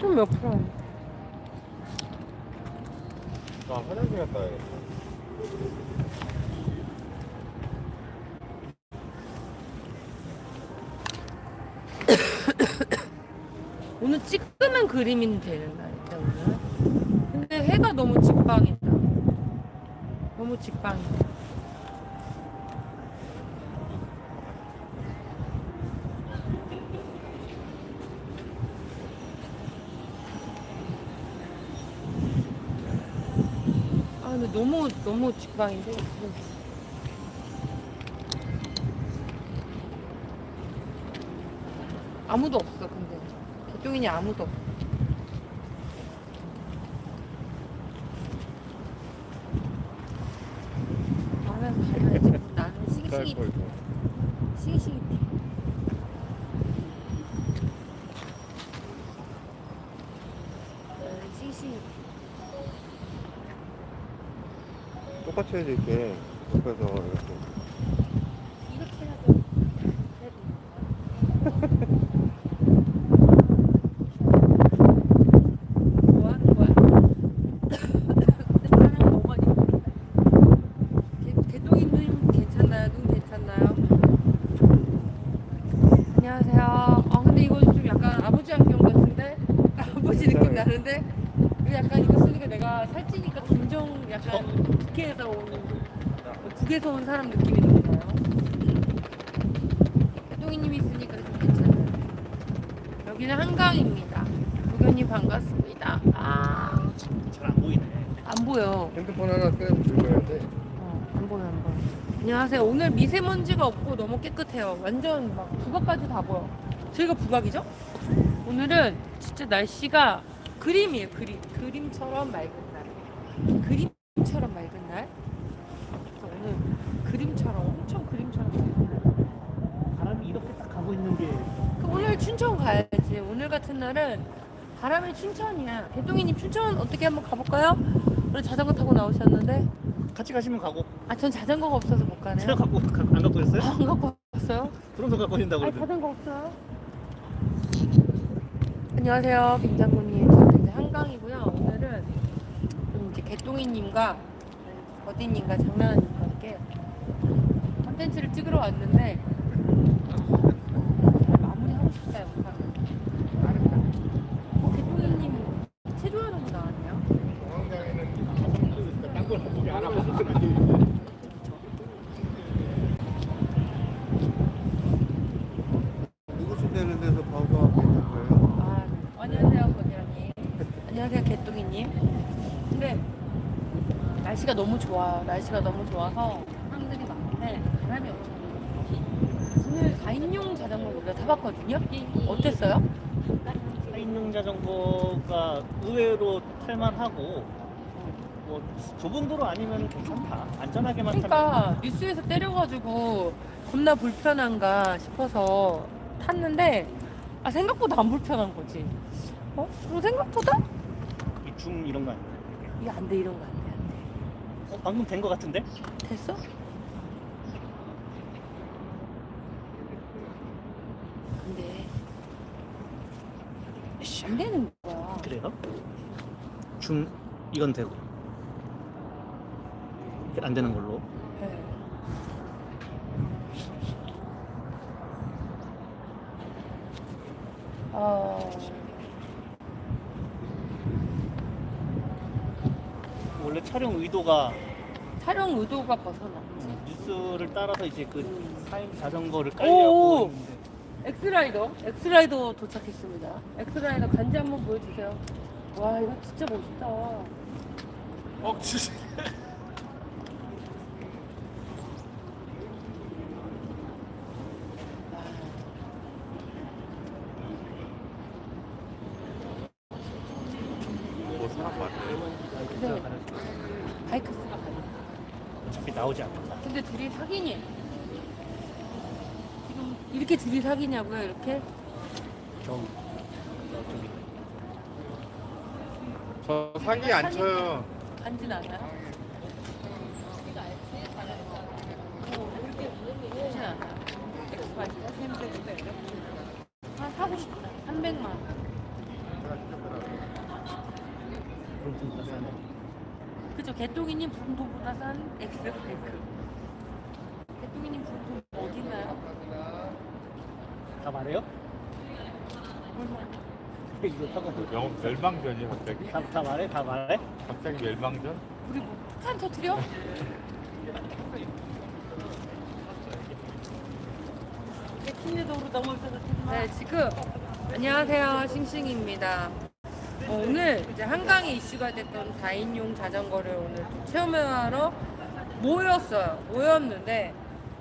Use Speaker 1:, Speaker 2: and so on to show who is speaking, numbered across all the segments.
Speaker 1: 좀 몇 프로.
Speaker 2: 나 화장실 갔다 와야겠다.
Speaker 1: 오늘 찌끄만 그림이 되는 날이다 오늘. 근데 해가 너무 직방이다. 너무 직방이다. 너무 너무 직방인데. 아무도 없어 근데 개똥이니 아무도 없어. 나는 가야지. 나는 시기시
Speaker 2: 똑같이 해야지 이렇게 옆에서 이렇게.
Speaker 1: 이렇게 해야죠. 근데 너무 많이 불어. 개- 개똥이 눈 괜찮나요? 눈 괜찮나요? 안녕하세요. 아 근데 이거 좀 약간 아버지 안경 같은데? 아버지 느낌
Speaker 2: 괜찮아요.
Speaker 1: 나는데? 이거 약간 이거 쓰니까 내가 살찌니까 김정 약간 국회에서 온 국에서 온 사람 느낌이 드나요? 똥이님이 있으니까 좀 괜찮아요. 여기는 한강입니다. 도견님 반갑습니다. 아,
Speaker 3: 잘 안 보이네.
Speaker 1: 안 보여.
Speaker 2: 핸드폰 하나 꺼내서 들고 해야 돼.
Speaker 1: 어, 안 보여, 안 보여. 안녕하세요. 오늘 미세먼지가 없고 너무 깨끗해요. 완전 막 부각까지 다 보여. 저희가 부각이죠? 오늘은 진짜 날씨가 그림이에요, 그림. 그림처럼 맑은 날. 그림처럼 맑은 날. 오늘 그림처럼, 엄청 그림처럼 맑은 날.
Speaker 3: 바람이 이렇게 딱 가고 있는
Speaker 1: 게그 오늘 춘천 가야지. 오늘 같은 날은 바람이 춘천이야. 개똥이님 춘천 어떻게 한번 가볼까요? 오늘 자전거 타고 나오셨는데
Speaker 3: 같이 가시면 가고
Speaker 1: 아 전 자전거가 없어서 못 가네요.
Speaker 3: 제가 갖고 가- 안 갖고 있어요?
Speaker 1: 안 갖고 왔어요?
Speaker 3: 그럼서 갖고 오신다고
Speaker 1: 아니
Speaker 3: 그러던데.
Speaker 1: 자전거 없어요? 안녕하세요, 김장군님. 저는 이제 한강이고요. 개똥이님과 버디님과 장난님과 함께 컨텐츠를 찍으러 왔는데 마무리하고 싶다 영상. 말했다. 어, 개똥이님 체조하는 거 나왔네요.
Speaker 2: 공항장에는 딴걸 보기 안 하고 누구신 되는 데서 방송하고 있는 거예요?
Speaker 1: 아, 안녕하세요, 버디님. 안녕하세요, 개똥이님. 근데 날씨가 너무 좋아요. 날씨가 너무 좋아서 사람들이 많은데 바람이 엄청 불어요. 오늘 4인용 자전거 우리가 타봤거든요. 어땠어요?
Speaker 3: 4인용 자전거가 의외로 탈만하고 뭐 좁은 도로 아니면 괜찮다. 안전하게만 타면
Speaker 1: 그러니까 뉴스에서 때려가지고 겁나 불편한가 싶어서 탔는데 아 생각보다 안 불편한 거지. 어? 그리고 생각보다
Speaker 3: 이중 이런 거 아니야?
Speaker 1: 이게 안 돼 이런 거. 안
Speaker 3: 어, 방금 된 거 같은데?
Speaker 1: 돼. 됐어? 근데 안 되는 거야.
Speaker 3: 그래요? 중 이건 되고 안 되는 걸로.
Speaker 1: 네. 어,
Speaker 3: 원래 촬영 의도가
Speaker 1: 촬영 의도가 벗어났지.
Speaker 3: 뉴스를 따라서 이제 그
Speaker 1: 음.
Speaker 3: 4인 자전거를
Speaker 1: 오!
Speaker 3: 깔려고 했는데
Speaker 1: 엑스라이더, 엑스라이더 도착했습니다. 엑스라이더 간지 한번 보여주세요. 와 이거 진짜 멋있다.
Speaker 3: 어, 진짜.
Speaker 2: 뭐 사람 많네.
Speaker 1: 근데 바이크스가 가네.
Speaker 3: 어차피 나오지 않는다.
Speaker 1: 근데 둘이 사귀니? 지금 둘이 사귀냐고요? 이렇게?
Speaker 3: 저 저쪽이
Speaker 2: 저 사기 안 쳐요.
Speaker 1: 간진 않아요? 좋진 않아요. 엑스바이크 아 사고 싶다. 300만 원.
Speaker 3: 브롬톤보다 싸네.
Speaker 1: 그죠? 개똥이님 브룸톤보다 싼 엑스 브레이크. 개똥이님 브룸톤 어디 있나요?
Speaker 3: 다 말해요? 이거
Speaker 2: 명, 멸망전이 갑자기?
Speaker 3: 다, 다 말해? 다 말해?
Speaker 2: 갑자기 멸망전?
Speaker 1: 우리 뭐 폭탄 터트려? 네, 지금 안녕하세요. 싱싱입니다. 어, 오늘 이제 한강에 이슈가 됐던 4인용 자전거를 오늘 또 체험하러 모였어요. 모였는데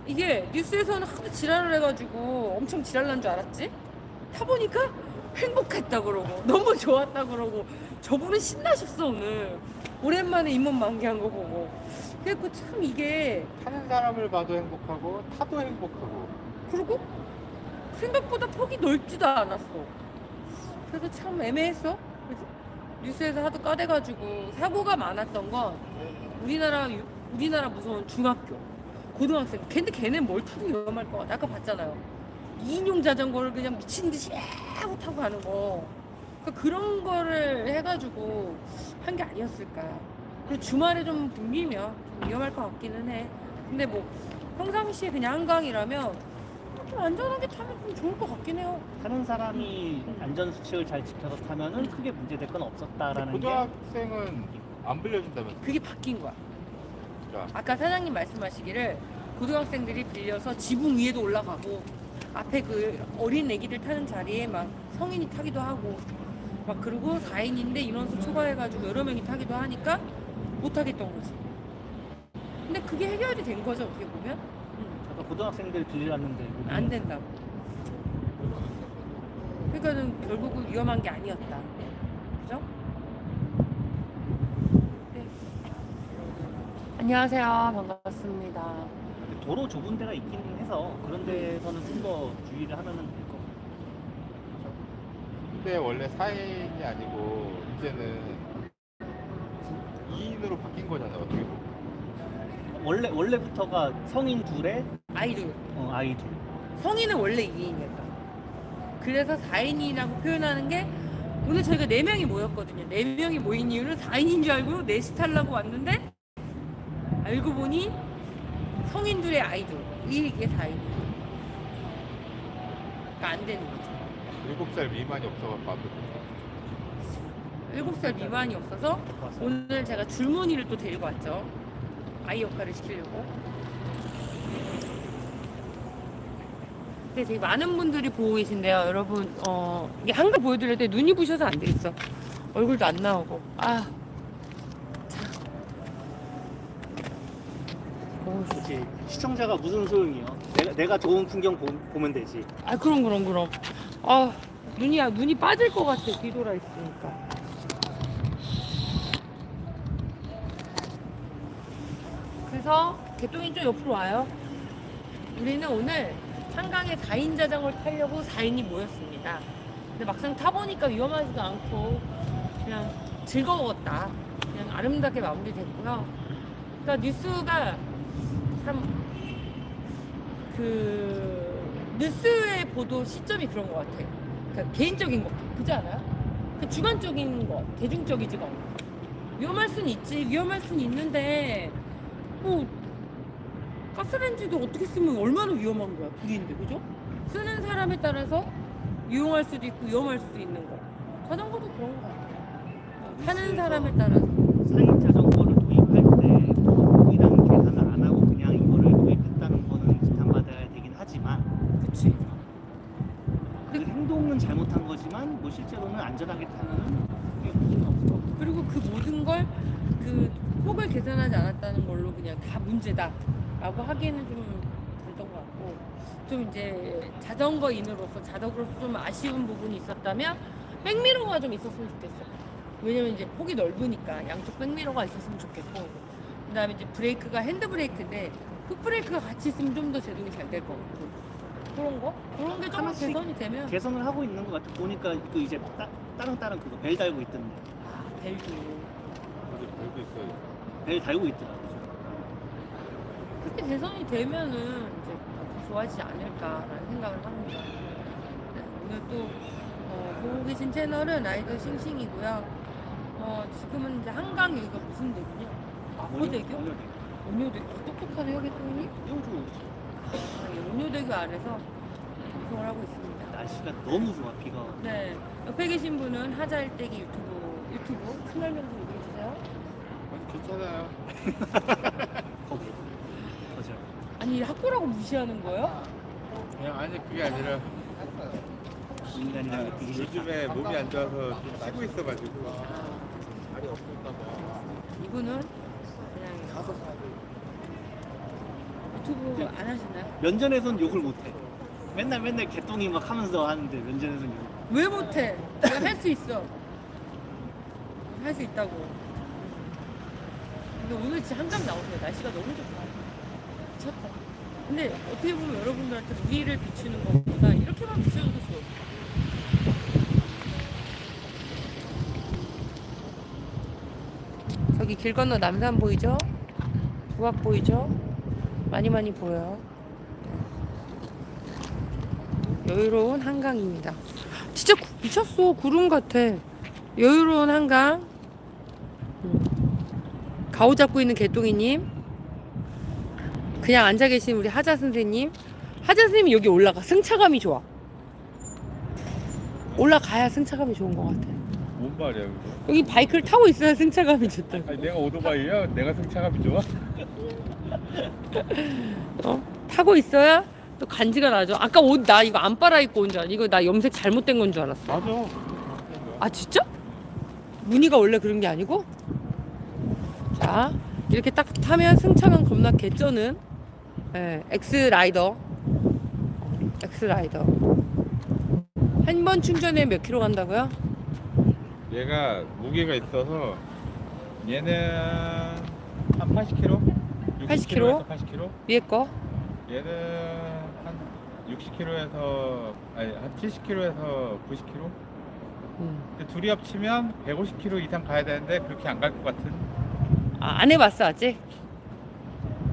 Speaker 1: 이게 뉴스에서는 하도 지랄을 해가지고 엄청 지랄난 줄 알았지? 타보니까 행복했다 그러고 너무 좋았다 그러고 저분은 신나셨어 오늘 오랜만에 잇몸 만개한 거 보고 그래갖고 참 이게
Speaker 2: 타는 사람을 봐도 행복하고 타도 행복하고
Speaker 1: 그리고 생각보다 폭이 넓지도 않았어. 그래서 참 애매했어. 그래서 뉴스에서 하도 까대가지고 사고가 많았던 건 우리나라 유- 우리나라 무서운 중학교, 고등학생. 근데 걔네 뭘 타도 위험할 것 같아. 아까 봤잖아요. 2인용 자전거를 그냥 미친 듯이 야구 타고 가는 거. 그러니까 그런 거를 해가지고 한 게 아니었을까. 그리고 주말에 좀 붐비면 좀 위험할 것 같기는 해. 근데 뭐 평상시에 그냥 한강이라면 좀 안전하게 타면 좀 좋을 것 같긴 해요.
Speaker 3: 타는 사람이 안전 수칙을 잘 지켜서 타면은 크게 문제될 건 없었다라는 게
Speaker 2: 고등학생은 안 빌려준다면서
Speaker 1: 그게 바뀐 거야. 아까 사장님 말씀하시기를 고등학생들이 빌려서 지붕 위에도 올라가고 앞에 그 어린 애기들 타는 자리에 막 성인이 타기도 하고 막 그리고 4인인데 인원수 초과해가지고 여러 명이 타기도 하니까 못 타겠던 거지. 근데 그게 해결이 된 거죠 어떻게 보면 음,
Speaker 3: 아까 고등학생들 빌려놨는데
Speaker 1: 안 된다고. 그러니까는 결국은 위험한 게 아니었다. 그죠? 네. 안녕하세요. 반갑습니다.
Speaker 3: 도로 좁은 데가 있긴 해서 그런 데서는 좀 더 주의를 하면은 될 것 같아요.
Speaker 2: 근데 원래 4인이 아니고 이제는 2인으로 바뀐 거잖아 어떻게 보면
Speaker 3: 원래 원래부터가 성인 둘에
Speaker 1: 아이돌.
Speaker 3: 어, 아이 둘.
Speaker 1: 성인은 원래 2인이었다. 그래서 4인이라고 표현하는 게 오늘 저희가 4명이 모였거든요. 4명이 모인 이유는 4인인 줄 알고 넷이 타려고 왔는데 알고 보니 성인들의 아이돌. 이게 4인이에요. 그러니까 안 되는 거죠.
Speaker 2: 7살 미만이 안 돼.
Speaker 1: 7살 미만이 없어서. 오늘 제가 줄무늬를 또 데리고 왔죠. 아이 역할을 시키려고. 근데 되게 많은 분들이 보고 계신데요. 여러분, 어, 이게 한글 보여드릴 때 눈이 부셔서 안 되겠어. 얼굴도 안 나오고. 아. 오,
Speaker 3: 그치. 시청자가 무슨 소용이요? 내가 내가 좋은 풍경 보, 보면 되지.
Speaker 1: 아, 그럼, 그럼, 그럼. 아, 눈이, 눈이 빠질 것 같아. 뒤돌아 있으니까. 그래서 개똥이 좀 옆으로 와요. 우리는 오늘 한강에 4인 자전거를 타려고 4인이 모였습니다. 근데 막상 타보니까 위험하지도 않고 그냥 즐거웠다. 그냥 아름답게 마무리됐고요. 그러니까 뉴스가 참 그 뉴스의 보도 시점이 그런 것 같아. 그러니까 개인적인 것, 그지 않아요? 그 주관적인 것, 대중적이지가 않아. 위험할 수는 있지, 위험할 수는 있는데 뭐 가스레인지도 어떻게 쓰면 얼마나 위험한 거야, 불인데, 그죠? 쓰는 사람에 따라서 유용할 수도 있고 위험할 수도 있는 거. 자전거도 그런 거 같아. 타는 사람에 따라서.
Speaker 3: 4인 자전거를 도입할 때 도로이라는 계산을 안 하고 그냥 이거를 도입했다는 거는 지탄받아야 되긴 하지만
Speaker 1: 그치.
Speaker 3: 그 행동은 잘못한 거지만 뭐 실제로는 안전하게 타면은 그게 문제는 없을 것 같아요.
Speaker 1: 그리고 그 모든 걸 그 폭을 계산하지 않았다는 걸로 그냥 다 문제다라고 하기에는 좀 그랬던 것 같고 좀 이제 자전거 인으로서 자덕으로서 좀 아쉬운 부분이 있었다면 백미러가 좀 있었으면 좋겠어. 왜냐면 이제 폭이 넓으니까 양쪽 백미러가 있었으면 좋겠고 그다음에 이제 브레이크가 핸드 브레이크인데 풋 브레이크가 같이 있으면 좀 더 제동이 잘 될 것 같고 그런 거 그런 게 좀
Speaker 3: 하나씩
Speaker 1: 개선이 되면
Speaker 3: 개선을 하고 있는 것 같아. 보니까 그 이제 따, 다른 다른 그거 벨 달고 있던데.
Speaker 1: 아, 벨도
Speaker 2: 별도 있어요
Speaker 3: 벨 달고 있더라 고.
Speaker 1: 그렇게 개선이 되면은 이제 더 좋아지지 않을까라는 생각을 합니다. 네, 오늘 또 어, 보고 계신 채널은 라이더 싱싱이고요. 어, 지금은 이제 한강 여기가 무슨 대교냐? 마포대교? 똑똑하네요, 개통님.
Speaker 3: 영주
Speaker 1: 아, 예, 온효대교 아래서 방송을 하고 있습니다.
Speaker 3: 날씨가 너무 좋아 비가
Speaker 1: 네. 옆에 계신 분은 하자일대기 유튜브, 유튜브 채널 명 좀 얘기해주세요.
Speaker 2: 아니, 괜찮아요.
Speaker 1: 아니, 학교라고 무시하는 거예요?
Speaker 2: 그냥 아니 그게 아니라
Speaker 3: 되게
Speaker 2: 요즘에 몸이 안 좋아서 좀 쉬고 있어가지고 다리 없을까 봐.
Speaker 1: 이분은 그냥 유튜브 안 하시나요?
Speaker 3: 면전에선 욕을 못해 맨날 맨날 개똥이 막 하면서 하는데 면전에선 욕
Speaker 1: 왜 못해? 내가 할 수 있어. 할 수 있다고. 근데 오늘 진짜 한강 나오세요. 날씨가 너무 좋다. 미쳤다. 근데 어떻게 보면 여러분들한테 우리를 비추는 것보다 이렇게만 비춰줘도 좋아. 저기 길 건너 남산 보이죠? 부각 보이죠? 많이 많이 보여요. 여유로운 한강입니다. 진짜 구- 미쳤어. 구름 같아. 여유로운 한강. 음. 가오 잡고 있는 개똥이님. 그냥 앉아 계신 우리 하자 선생님. 하자 선생님이 여기 올라가. 승차감이 좋아. 올라가야 승차감이 좋은 것 같아.
Speaker 2: 뭔 말이야 그거?
Speaker 1: 여기 바이크를 타고 있어야 승차감이 좋다.
Speaker 2: 아니 내가 오토바이야? 내가 승차감이 좋아?
Speaker 1: 어? 타고 있어야 또 간지가 나죠. 아까 옷 나 이거 안 빨아 입고 온 줄 알아. 이거 나 염색 잘못된 건 줄 알았어.
Speaker 2: 맞아.
Speaker 1: 아 진짜? 무늬가 원래 그런 게 아니고? 자 이렇게 딱 타면 승차감 겁나 개쩌는 예, 엑스 라이더 엑스 라이더 한 번 충전에 몇 킬로 간다고요?
Speaker 2: 얘가 무게가 있어서 얘는 한 80kg?
Speaker 1: 80kg?
Speaker 2: 80kg?
Speaker 1: 위에 거?
Speaker 2: 얘는 한 60kg에서 아니 한 70kg에서 90kg?
Speaker 1: 음.
Speaker 2: 근데 둘이 합치면 150kg 이상 가야 되는데 그렇게 안 갈 것 같은
Speaker 1: 아, 안 해봤어 아직?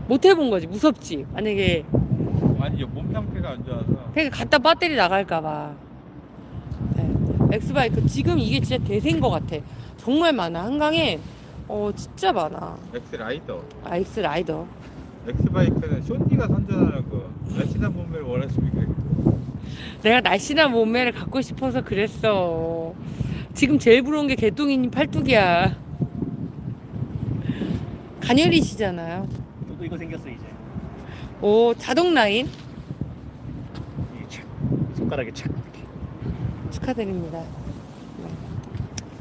Speaker 1: 못 해본 거지 무섭지. 만약에
Speaker 2: 아니 몸 상태가 안 좋아서.
Speaker 1: 그러니까 갖다 배터리 나갈까봐. 네. 엑스바이크 지금 이게 진짜 대세인 것 같아. 정말 많아. 한강에 어 진짜 많아.
Speaker 2: 엑스 라이더.
Speaker 1: 아 엑스 라이더.
Speaker 2: 엑스바이크는 쇼니가 선전하는 거 날씬한 몸매를 원하십니까?
Speaker 1: 내가 날씬한 몸매를 갖고 싶어서 그랬어. 지금 제일 부러운 게 개똥이님 팔뚝이야. 가녀리시잖아요
Speaker 3: 너도 이거 생겼어 이제.
Speaker 1: 오 자동 라인?
Speaker 3: 착 손가락에 착 이렇게.
Speaker 1: 축하드립니다.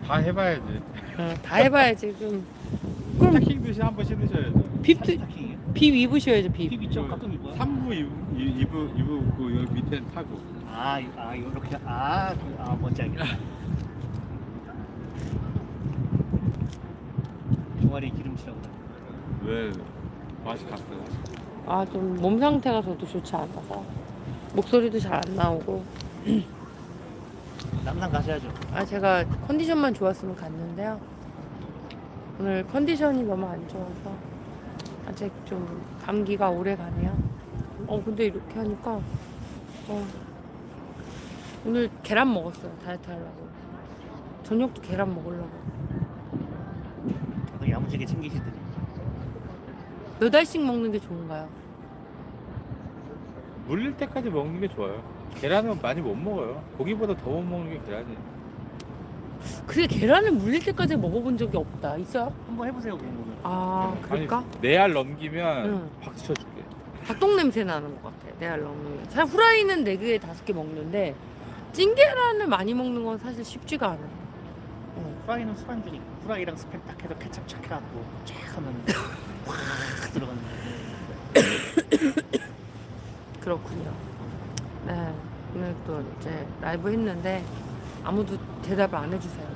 Speaker 2: 다 해봐야지.
Speaker 1: 어, 다 해봐야지 그럼 그럼
Speaker 2: 스타킹 듯이 한 번 신으셔야죠.
Speaker 1: 빕도
Speaker 3: 스타킹이에요?
Speaker 1: 빕 입으셔야죠 빕
Speaker 3: 힙 있죠? 가끔 입어요?
Speaker 2: 3부 입, 입, 입, 입고 여기 밑에는 타고.
Speaker 3: 아, 이- 아 이렇게 아, 그- 아 뭔지 알겠다. 종아리 기름칠하고.
Speaker 2: 왜 맛이 갔어요?
Speaker 1: 아 좀 몸 상태가 저도 좋지 않아서. 목소리도 잘 안 나오고.
Speaker 3: 남산 가셔야죠.
Speaker 1: 아 제가 컨디션만 좋았으면 갔는데요. 오늘 컨디션이 너무 안 좋아서 아직 좀 감기가 오래 가네요. 어 근데 이렇게 하니까 어 오늘 계란 먹었어요 다이어트 하려고. 저녁도 계란 먹으려고.
Speaker 3: 그 야무지게 챙기시더니
Speaker 1: 몇 알씩 먹는 게 좋은가요?
Speaker 2: 물릴 때까지 먹는 게 좋아요 계란은 많이 못 먹어요 고기보다 더 못 먹는 게 계란이에요
Speaker 1: 그래 계란을 물릴 때까지 먹어본 적이 없다 있어요?
Speaker 3: 한번 해보세요 오늘
Speaker 1: 아 그럴까?
Speaker 2: 네알 넘기면
Speaker 1: 응.
Speaker 2: 박수 쳐줄게
Speaker 1: 닭똥 냄새 나는 것 같아. 내가 너무. 사실 후라이는 네 개에 다섯 개 먹는데 찐계란을 많이 먹는 건 사실 쉽지가 않아. 어.
Speaker 3: 후라이는 술안 주니까 후라이랑 스팸 딱 해서 케찹 착 해갖고 쫙 하면 확 들어가는
Speaker 1: 그렇군요. 네. 오늘 또 이제 라이브 했는데 아무도 대답을 안 해주세요.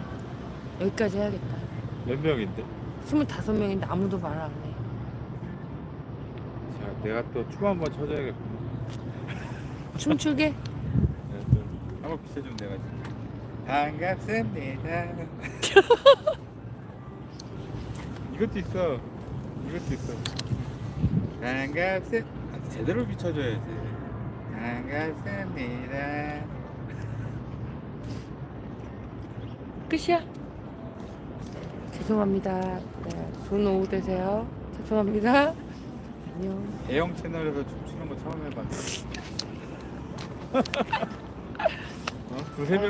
Speaker 1: 여기까지 해야겠다.
Speaker 2: 몇 명인데?
Speaker 1: 25명인데 아무도 말 안 해.
Speaker 2: 자 내가 또 춤 한번 춰줘야겠구나
Speaker 1: 춤추게?
Speaker 2: 내가 또 한번 비춰주면 내가 진짜 반갑습니다 이것도 있어 이것도 있어 반갑습 아, 제대로 비춰줘야지 반갑습니다
Speaker 1: 끝이야. 죄송합니다. 네, 좋은 오후 되세요. 죄송합니다. 안녕.
Speaker 2: 대형 채널에서 춤추는 거 처음 해봤어. 어? 두세 명이